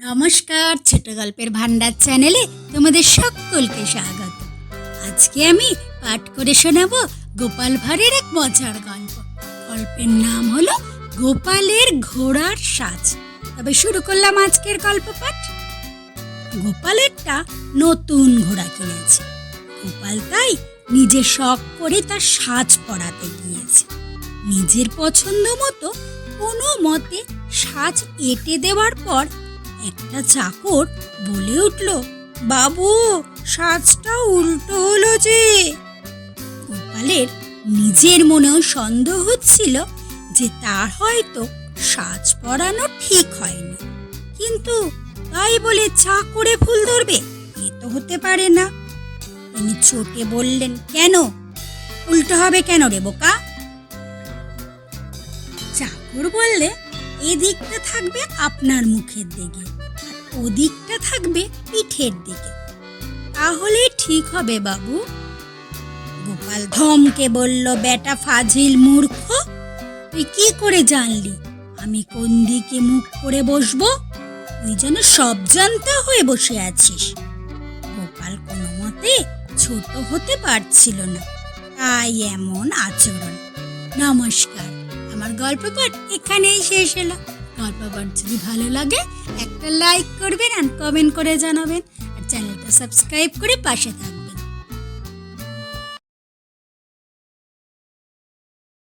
নমস্কার ছোট গল্পের ভান্ডার চ্যানেলে তোমাদের সকলকে স্বাগত। আজকে আমি পাঠ করে শোনাব গোপাল ভাঁড়ের এক মজার গল্প। গল্পের নাম হলো গোপালের ঘোড়ার সাজ। তবে শুরু করলাম আজকের গল্প পাঠ। গোপালেরটা নতুন ঘোড়া কিনেছে। গোপাল তাই নিজে শখ করে তার সাজ পরাতে গিয়েছে। নিজের পছন্দ মতো কোনো মতে সাজ এঁটে দেওয়ার পর একটা চাকর বলে উঠল, বাবু, সাজটা উল্টো হলো যে। গোপালের নিজের মনেও সন্দেহ হচ্ছিল যে তার হয়তো সাজ পরানো ঠিক হয়নি। কিন্তু তাই বলে চা করে ফুল ধরবে, এ তো হতে পারে না। তিনি চোটে বললেন, কেন? উল্টো হবে কেন রে বোকা? চাকর বললে এদিকটা থাকবে আপনার মুখের দিকে ওদিকটা থাকবে পিঠের দিকে। তাহলে ঠিক হবে বাবু। গোপাল ধমকে বলল, বেটা ফাজিল মূর্খ, তুই কি করে জানলি? আমি কোন দিকে মুখ করে বসবো? তুই যেন সব জানতে হয়ে বসে আছিস। গোপাল কোনো মতে ছোট হতে পারছিল না। তাই এমন আচরণ। নমস্কার। গল্প পাঠ এখানেই শেষ হলো। গল্প পাঠ যদি ভালো লাগে, একটা লাইক করবেন আর কমেন্ট করে জানাবেন। আর চ্যানেলটা সাবস্ক্রাইব করে পাশে থাকবেন।